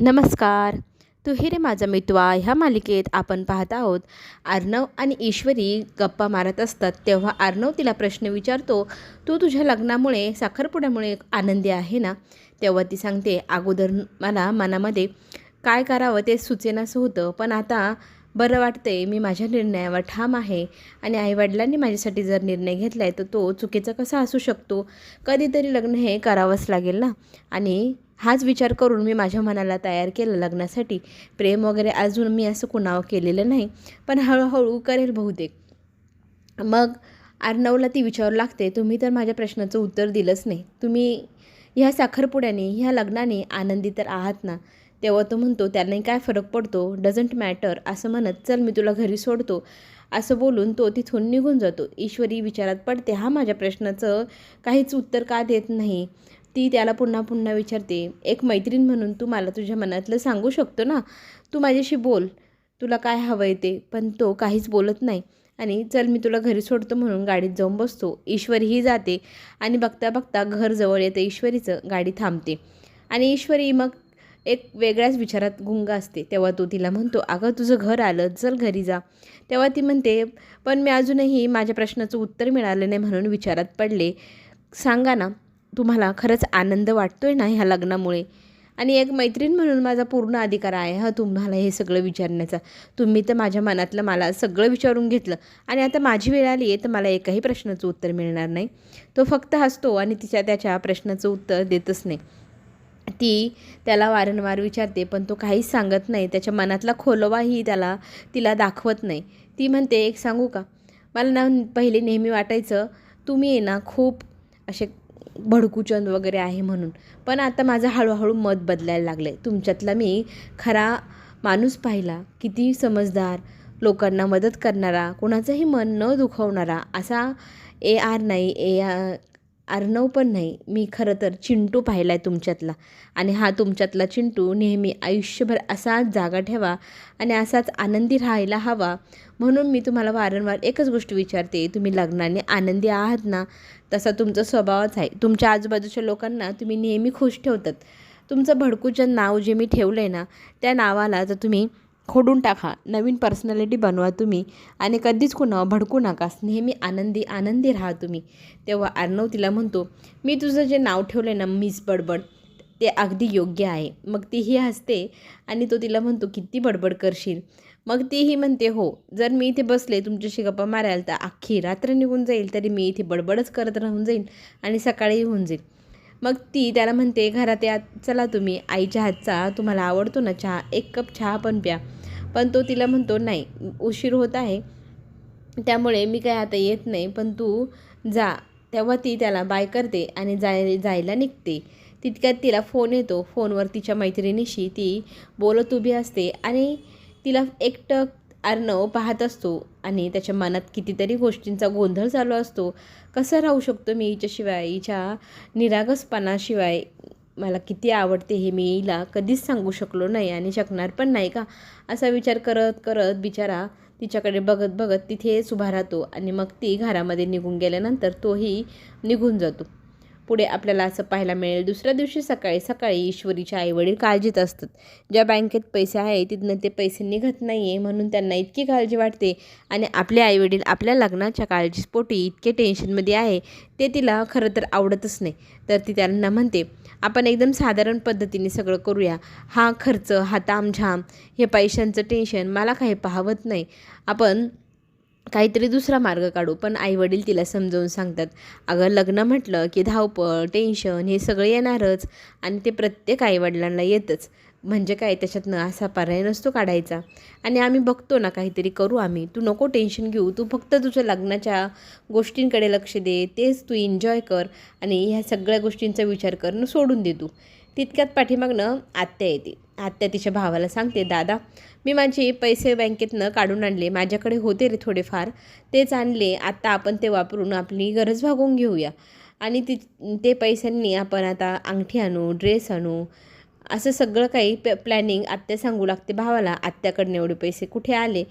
नमस्कार. तू रे माझा मितवा ह्या मालिकेत आपण पाहत आहोत अर्णव आणि ईश्वरी गप्पा मारत असतात तेव्हा अर्णव तिला प्रश्न विचारतो तू तुझ्या लग्नामुळे साखरपुड्यामुळे आनंदी आहे ना? तेव्हा ती सांगते अगोदर मला मनामध्ये काय करावं ते सुचेनासं होतं पण आता बरं वाटते मी माझ्या निर्णयावर ठाम आहे आणि आईवडिलांनी माझ्यासाठी जर निर्णय घेतला आहे तर तो चुकीचा कसा असू शकतो? कधीतरी लग्न हे करावंच लागेल ना? आणि हाच विचार करून मी माझ्या मनाला तयार केलं लग्नासाठी. प्रेम वगैरे अजून मी असं कुणावं केलेलं नाही पण हळूहळू करेल बहुतेक. मग अर्णवला ती विचारू लागते तुम्ही तर माझ्या प्रश्नाचं उत्तर दिलंच नाही. तुम्ही ह्या साखरपुड्याने ह्या लग्नाने आनंदी तर आहात ना? तेव्हा तो म्हणतो त्यांनाही काय फरक पडतो? डझंट मॅटर असं म्हणत चल मी तुला घरी सोडतो. असं बोलून तो तिथून निघून जातो. ईश्वरी विचारात पडते हा माझ्या प्रश्नाचं काहीच उत्तर का देत नाही? ती त्याला पुन्हा पुन्हा विचारते एक मैत्रीण म्हणून तू मला तुझ्या मनातलं सांगू शकतो ना? तू माझ्याशी बोल. तुला काय हवं आहे ते? पण तो काहीच बोलत नाही. आणि चल मी तुला घरी सोडतो म्हणून गाडीत जाऊन बसतो. ईश्वरीही जाते आणि बघता बघता घर जवळ येतं ईश्वरीचं गाडी थांबते. आणि ईश्वरी मग एक वेगळ्याच विचारात गुंग असते. तेव्हा तो तिला म्हणतो अगं तुझं घर आलं चल घरी जा. तेव्हा ती म्हणते पण मी अजूनही माझ्या प्रश्नाचं उत्तर मिळालं नाही म्हणून विचारात पडले. सांगा ना तुम्हाला खरंच आनंद वाटतोय ना ह्या लग्नामुळे? आणि एक मैत्रीण म्हणून माझा पूर्ण अधिकार आहे हा तुम्हाला हे सगळं विचारण्याचा. तुम्ही तर माझ्या मनातलं मला सगळं विचारून घेतलं. आणि आता माझी वेळ आली आहे तर मला एकाही प्रश्नाचं उत्तर मिळणार नाही. तो फक्त हसतो आणि तिच्या त्याच्या प्रश्नाचं उत्तर देतच नाही. ती त्याला वारंवार विचारते पण तो काहीच सांगत नाही. त्याच्या मनातला खोलवाही त्याला तिला दाखवत नाही. ती म्हणते एक सांगू का? मला ना पहिले नेहमी वाटायचं तुम्ही आहे ना खूप असे भडकूचंद वगैरे आहे म्हणून. पण आता माझं हळूहळू मत बदलायला लागलं आहे तुमच्यातला मी खरा माणूस पाहिला. किती समजदार लोकांना मदत करणारा कोणाचंही मन न दुखवणारा असा ए आर नाही ए अर्णव पण नाही. मी खरं तर चिंटू पाहिला आहे तुमच्यातला. आणि हा तुमच्यातला चिंटू नेहमी आयुष्यभर असाच जागा ठेवा आणि असाच आनंदी राहायला हवा. म्हणून मी तुम्हाला वारंवार एकच गोष्ट विचारते. तुम्ही लग्नाने आनंदी आहात ना तसा तुमचा स्वभावच आहे. तुमच्या आजूबाजूच्या लोकांना तुम्ही नेहमी खुश ठेवतात. तुमचं भडकूचं नाव जे मी ठेवलं आहे ना त्या नावाला जर तुम्ही खोडून टाका. नवीन पर्सनॅलिटी बनवा तुम्ही आणि कधीच कुणा भडकू नकास नेहमी आनंदी आनंदी राहा तुम्ही. तेव्हा अर्णव तिला म्हणतो मी तुझं जे नाव ठेवलं आहे ना मिस बडबड ते अगदी योग्य आहे. मग तीही हसते आणि तो तिला म्हणतो किती बडबड करशील. मग तीही म्हणते हो जर मी इथे बसले तुमच्याशी गप्पा मारायला तर अख्खी रात्र निघून जाईल तरी मी इथे बडबडच करत राहून जाईल आणि सकाळी होऊन जाईल. मग ती त्याला म्हणते घरात या चला तुम्ही. आईच्या हातचा तुम्हाला आवडतो ना चहा? एक कप चहा पण प्या. पण तो तिला म्हणतो नाही उशीर होत आहे. त्यामुळे मी काय आता येत नाही. पण तू जा. तेव्हा ती त्याला बाय करते आणि जाय जायला निघते. तितक्यात तिला फोन येतो. फोनवर तिच्या मैत्रिणीशी ती बोलत उभी असते आणि तिला एकटक अर्णव पाहत असतो आणि त्याच्या मनात कितीतरी गोष्टींचा गोंधळ चालू असतो. कसं राहू शकतो मी हिच्याशिवाय? हिच्या निरागसपणाशिवाय मला किती आवडते हे मी हिला कधीच सांगू शकलो नाही आणि शकणार पण नाही का? असा विचार करत करत बिचारा तिच्याकडे बघत बघत तिथेच उभा राहतो आणि मग ती घरामध्ये निघून गेल्यानंतर तोही निघून जातो. पुढे आपल्याला असं पाहायला मिळेल. दुसऱ्या दिवशी सकाळी सकाळी ईश्वरीच्या आईवडील काळजीत असतात. ज्या बँकेत पैसे आहे तिथनं ते पैसे निघत नाही आहे म्हणून त्यांना इतकी काळजी वाटते आणि आपले आईवडील आपल्या लग्नाच्या काळजीपोटी इतके टेन्शनमध्ये आहे ते तिला खरं तर आवडतच नाही. तर ती त्यांना म्हणते आपण एकदम साधारण पद्धतीने सगळं करूया. हा खर्च हा तामझाम हे पैशांचं टेन्शन मला काही पाहवत नाही. आपण काहीतरी दुसरा मार्ग काढू. पण आईवडील तिला समजावून सांगतात अगं लग्न म्हटलं की धावपळ टेन्शन हे सगळं येणारच आणि ते प्रत्येक आईवडिलांना येतच. म्हणजे काय त्याच्यातनं असा पर्याय नसतो काढायचा. आणि आम्ही बघतो ना काहीतरी करू आम्ही. तू नको टेन्शन घेऊ. तू फक्त तुझ्या लग्नाच्या गोष्टींकडे लक्ष दे. तेच तू एन्जॉय कर आणि ह्या सगळ्या गोष्टींचा विचार करणं सोडून दे तू. तितक्यात पाठीमागनं आत्या येते. आत्या तिच्या भावाला सांगते दादा मी माझे पैसे बँकेतनं काढून आणले. माझ्याकडे होते रे थोडेफार. तेच आणले. आत्ता आपण ते वापरून आपली गरज भागवून घेऊया. आणि ति ते पैशांनी आपण आता अंगठी आणू ड्रेस आणू असं सगळं काही प प्लॅनिंग आत्या सांगू लागते भावाला. आत्याकडनं एवढे पैसे कुठे आले?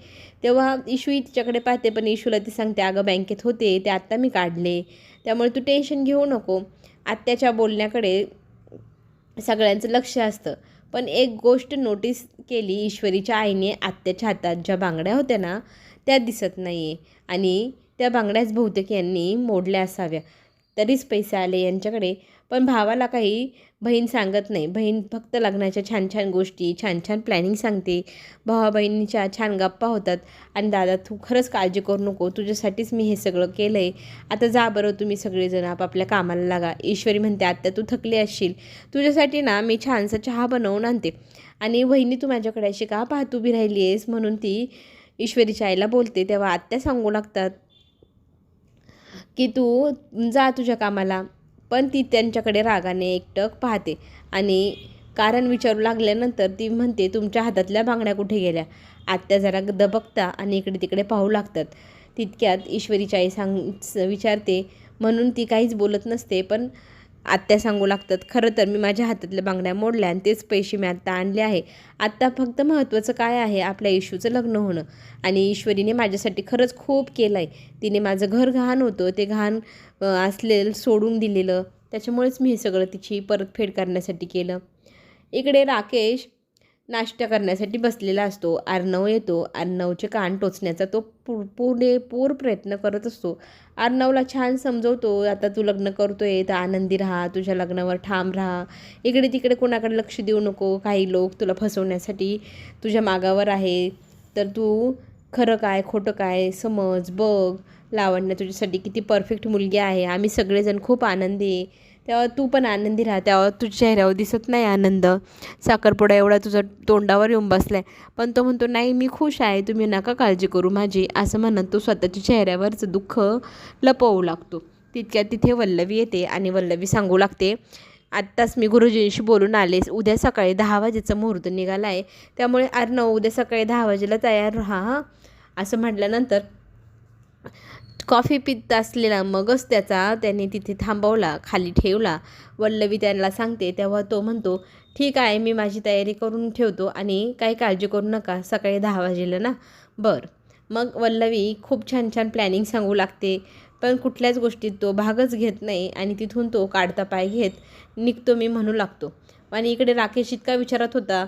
तेव्हा इशूही तिच्याकडे पाहते पण इशूला ती सांगते अगं बँकेत होते. ते आत्ता मी काढले. त्यामुळे तू टेन्शन घेऊ नको. आत्याच्या बोलण्याकडे सगळ्यांचं लक्ष असतं. पण एक गोष्ट नोटीस केली ईश्वरीच्या आईने आत्याच्या हातात ज्या बांगड्या होत्या ना त्या दिसत नाही आहे आणि त्या बांगड्याच बहुतेक यांनी मोडल्या असाव्या. तरीच पैसे आले यांच्याकडे. पण भावाला काही बहीण सांगत नाही. बहीण फक्त लग्नाच्या छान छान गोष्टी छान छान प्लॅनिंग सांगते. भावा बहिणीच्या छान गप्पा होतात. आणि दादा तू खरंच काळजी करू नको. तुझ्यासाठीच मी हे सगळं केलं आहे आता जा बरं तुम्ही सगळेजण आपापल्या कामाला लागा. ईश्वरी म्हणते आत्ता तू थकली असशील. तुझ्यासाठी ना मी छानसा चहा बनवून आणते. आणि वहिनी तू माझ्याकडे अशी का पाहत उभी राहिली आहेस म्हणून ती ईश्वरीच्या आईला बोलते. तेव्हा आत्या सांगू लागतात की तू जा तुझ्या कामाला. पण ती त्यांच्याकडे रागाने एकटक पाहते. आणि कारण विचारू लागल्यानंतर ती म्हणते तुमच्या हातातल्या बांगड्या कुठे गेल्या? आत्या जरा दबकता आणि इकडे तिकडे पाहू लागतात. तितक्यात ईश्वरीची आई सांग विचारते. म्हणून ती काहीच बोलत नसते पण आत्या सांगू लागतात खरं तर मी माझ्या हातातल्या बांगड्या मोडल्या आणि तेच पैसे मी आत्ता आणले आहे. आत्ता फक्त महत्त्वाचं काय आहे? आपल्या इशूचं लग्न होणं. आणि ईश्वरीने माझ्यासाठी खरंच खूप केलं आहे तिने माझं घर घाण होतं ते घाण असलेलं सोडून दिलेलं. त्याच्यामुळेच मी हे सगळं तिची परतफेड करण्यासाठी केलं. इकडे राकेश नाश्ता करण्यासाठी बसलेला असतो. आर्णव येतो. आर्णवचे कान टोचण्याचा तो पू पुढे पूर प्रयत्न करत असतो. आर्णवला छान समजवतो. आता तू लग्न करतोय तर आनंदी राहा तुझ्या लग्नावर ठाम राहा. इकडे तिकडे कोणाकडे लक्ष देऊ नको. काही लोक तुला फसवण्यासाठी तुझ्या मागावर आहे. तर तू खरं काय खोटं काय समज बघ. लावण्या तुझ्यासाठी किती परफेक्ट मुलगी आहे. आम्ही सगळेजण खूप आनंदी आहे. तेव्हा तू पण आनंदी राहा. तेव्हा तुझ्या चेहऱ्यावर दिसत नाही आनंद. साखरपुडा एवढा तुझा तोंडावर येऊन बसला आहे पण तो म्हणतो नाही मी खुश आहे. तुम्ही नका काळजी करू माझी. असं म्हणत तो स्वतःच्या चेहऱ्यावरचं दुःख लपवू लागतो. तितक्यात तिथे वल्लवी येते आणि वल्लवी सांगू लागते आत्ताच मी गुरुजींशी बोलून आले उद्या सकाळी दहा वाजेचा मुहूर्त निघाला आहे त्यामुळे अर्णव उद्या सकाळी दहा वाजेला तयार राहा हां. असं म्हटल्यानंतर कॉफी पित असलेला मगच त्याचा त्याने तिथे थांबवला खाली ठेवला. वल्लवी त्यांना सांगते तेव्हा तो म्हणतो ठीक आहे मी माझी तयारी करून ठेवतो आणि काही काळजी करू नका सकाळी दहा वाजेला ना. बरं. मग वल्लवी खूप छान छान प्लॅनिंग सांगू लागते पण कुठल्याच गोष्टीत तो भागच घेत नाही आणि तिथून तो काढता पाय घेत निघतो मी म्हणू लागतो. आणि इकडे राकेश इतका विचारत होता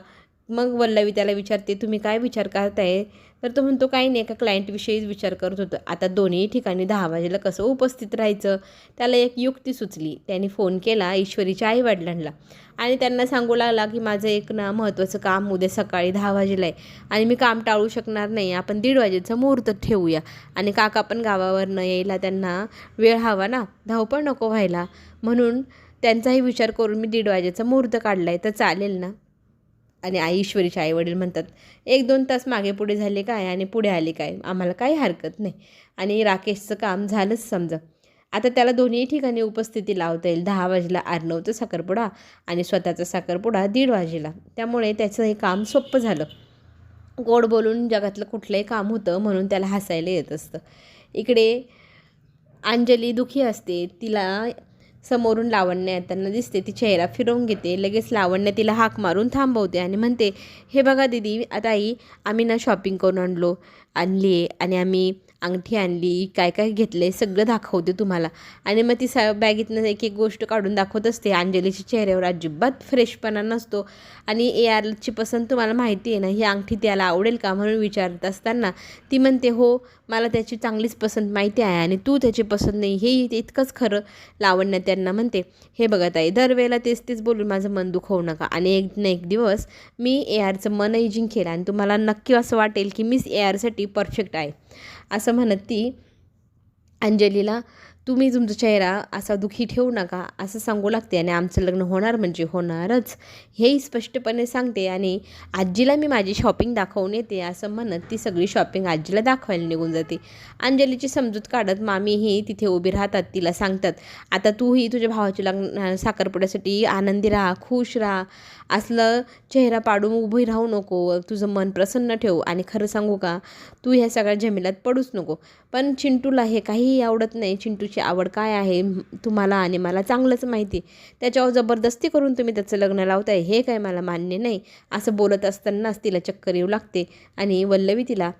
मग वल्लवी त्याला विचारते तुम्ही काय विचार करताय? तर तो म्हणतो काही नाही एका क्लायंटविषयीच विचार करत होतं. आता दोन्ही ठिकाणी दहा वाजेला कसं उपस्थित राहायचं? त्याला एक युक्ती सुचली. त्याने फोन केला ईश्वरीच्या आईवडिलांना आणि त्यांना सांगू लागला की माझं एक ना महत्त्वाचं काम उद्या सकाळी दहा वाजेला आहे आणि मी काम टाळू शकणार नाही. आपण दीड वाजेचा मुहूर्त ठेवूया. आणि काका पण गावावरनं यायला त्यांना वेळ हवा ना? धावपळ नको व्हायला. म्हणून त्यांचाही विचार करून मी दीड वाजेचा मुहूर्त काढला आहे तर चालेल ना? आणि आई ईश्वरीचे आईवडील म्हणतात एक दोन तास मागे पुढे झाले काय आणि पुढे आले काय? आम्हाला काही हरकत नाही. आणि राकेशचं काम झालंच समजा. आता त्याला दोन्ही ठिकाणी उपस्थिती लावता येईल. दहा वाजेला अर्णवचं साखरपुडा आणि स्वतःचा साखरपुडा दीड वाजेला. त्यामुळे त्याचं हे काम सोपं झालं. गोड बोलून जगातलं कुठलंही काम होतं म्हणून त्याला हसायला येत असतं. इकडे अंजली दुखी असते. तिला समोरून लावण्य येताना दिसते. ती चेहरा फिरवून घेते. लगेच लावण्य तिला हाक मारून थांबवते आणि म्हणते हे बघा दिदी आता आई आम्ही ना शॉपिंग करून आणलो. आणली आहे आणि आम्ही अंगठी आणली काय काय घेतलं आहे सगळं दाखवते तुम्हाला. आणि मग ती सा बॅगेतनं एक एक गोष्ट काढून दाखवत असते अंजलीच्या चेहऱ्यावर अजिबात फ्रेशपणा नसतो. आणि ए आरची पसंत तुम्हाला माहिती आहे ना ही अंगठी त्याला आवडेल का म्हणून विचारत असताना ती म्हणते हो मला त्याची चांगलीच पसंत माहिती आहे आणि तू त्याची पसंत नाही हे इतकंच खरं लावण्य त्यांना म्हणते. हे बघत आहे दरवेळेला तेच तेच बोलून माझं मन दुखवू नका आणि एक ना एक दिवस मी ए आरचं मनही जिंकेल आणि तुम्हाला नक्की असं वाटेल की मीच ए आरसाठी परफेक्ट आहे. असं म्हणत ती अंजलीला तुम्ही तुमचा चेहरा असा दुखी ठेवू नका असं सांगू लागते आणि आमचं लग्न होणार म्हणजे होणारच. हेही स्पष्टपणे सांगते आणि आजीला मी माझी शॉपिंग दाखवून येते असं म्हणत ती सगळी शॉपिंग आजीला दाखवायला निघून जाते. अंजलीची समजूत काढत मामीही तिथे उभी राहतात तिला सांगतात आता तूही तुझ्या भावाच्या लग्न साखरपुड्यासाठी आनंदी राहा खुश राहा. असलं चेहरा पाडून उभी राहू नको तुझं मन प्रसन्न ठेव आणि खरं सांगू का तू ह्या सगळ्या झमेल्यात पडूच नको. पण चिंटूला हे काहीही आवडत नाही चिंटूची आवड काय आहे तुम्हाला आणि मला चांगलंच माहिती त्याच्यावर जबरदस्ती करून तुम्ही त्याचं लग्न लावताय हे काय मला मान्य नाही. असं बोलत असतानाच तिला चक्कर येऊ लागते आणि वल्लवी तिला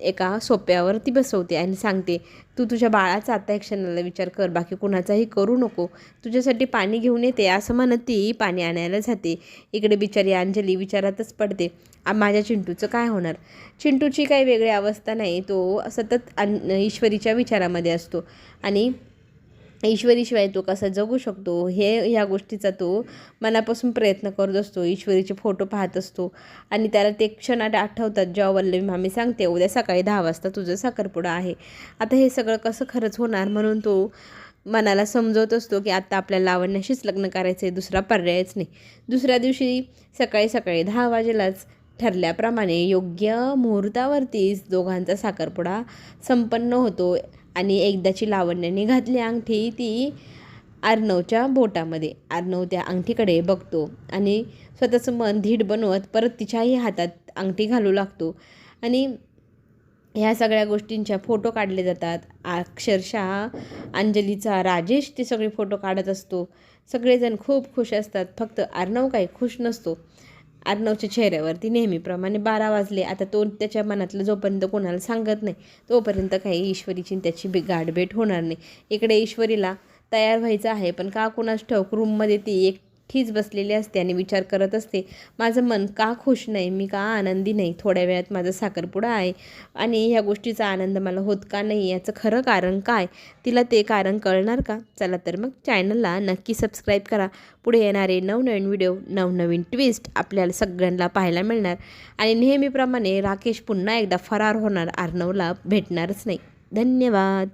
एका सोप्यावरती बसवते आणि सांगते तू तुझ्या बाळाचा आता एक क्षणाला विचार कर बाकी कुणाचाही करू नको. तुझ्यासाठी पाणी घेऊन येते. असं म्हणत ती पाणी आणायला जाते. इकडे बिचारी अंजली विचारातच पडते माझ्या चिंटूचं काय होणार? चिंटूची काही वेगळी अवस्था नाही तो सतत अन ईश्वरीच्या विचारामध्ये असतो. आणि ईश्वरीशिवाय तो कसा जगू शकतो हे ह्या गोष्टीचा तो मनापासून प्रयत्न करत असतो ईश्वरीचे फोटो पाहत असतो. आणि त्याला ते क्षण आठवतात जेव्हा वल्लभी मामी सांगते उद्या सकाळी दहा वाजता तुझं साखरपुडा आहे. आता हे सगळं कसं खरंच होणार म्हणून तो मनाला समजवत असतो की आत्ता आपल्याला लावण्याशीच लग्न करायचं आहे दुसरा पर्यायच नाही. दुसऱ्या दिवशी सकाळी सकाळी दहा वाजेलाच ठरल्याप्रमाणे योग्य मुहूर्तावरतीच दोघांचा साखरपुडा संपन्न होतो. आणि एकदाची लावण्याने घातली अंगठी ती आर्नवच्या बोटामध्ये. आर्नव त्या अंगठीकडे बघतो आणि स्वतःचं मन धीट बनवत परत तिच्याही हातात अंगठी घालू लागतो. आणि ह्या सगळ्या गोष्टींच्या फोटो काढले जातात. अक्षरशः अंजलीचा राजेश ते सगळे फोटो काढत असतो. सगळेजण खूप खुश असतात. फक्त अर्णव काही खुश नसतो. अर्णवच्या चेहऱ्यावरती नेहमीप्रमाणे बारा वाजले. आता तो त्याच्या मनातलं जोपर्यंत कोणाला सांगत नाही तोपर्यंत काही ईश्वरीची त्याची बे गाठभेट होणार नाही. इकडे ईश्वरीला तयार व्हायचं आहे पण का कुणास ठाऊक? रूममध्ये ती एक ठीच बसलेली असते आणि विचार करत असते माझं मन का खुश नाही? मी का आनंदी नाही? थोड्या वेळात माझा साखरपुडा आहे आणि ह्या गोष्टीचा आनंद मला होत का नाही? याचं खरं कारण काय? तिला ते कारण कळणार का? चला तर मग चॅनलला नक्की सबस्क्राईब करा. पुढे येणारे नवनवीन व्हिडिओ नवनवीन ट्विस्ट आपल्याला सगळ्यांना पाहायला मिळणार आणि नेहमीप्रमाणे राकेश पुन्हा एकदा फरार होणार आर्नवला भेटणारच नाही. धन्यवाद.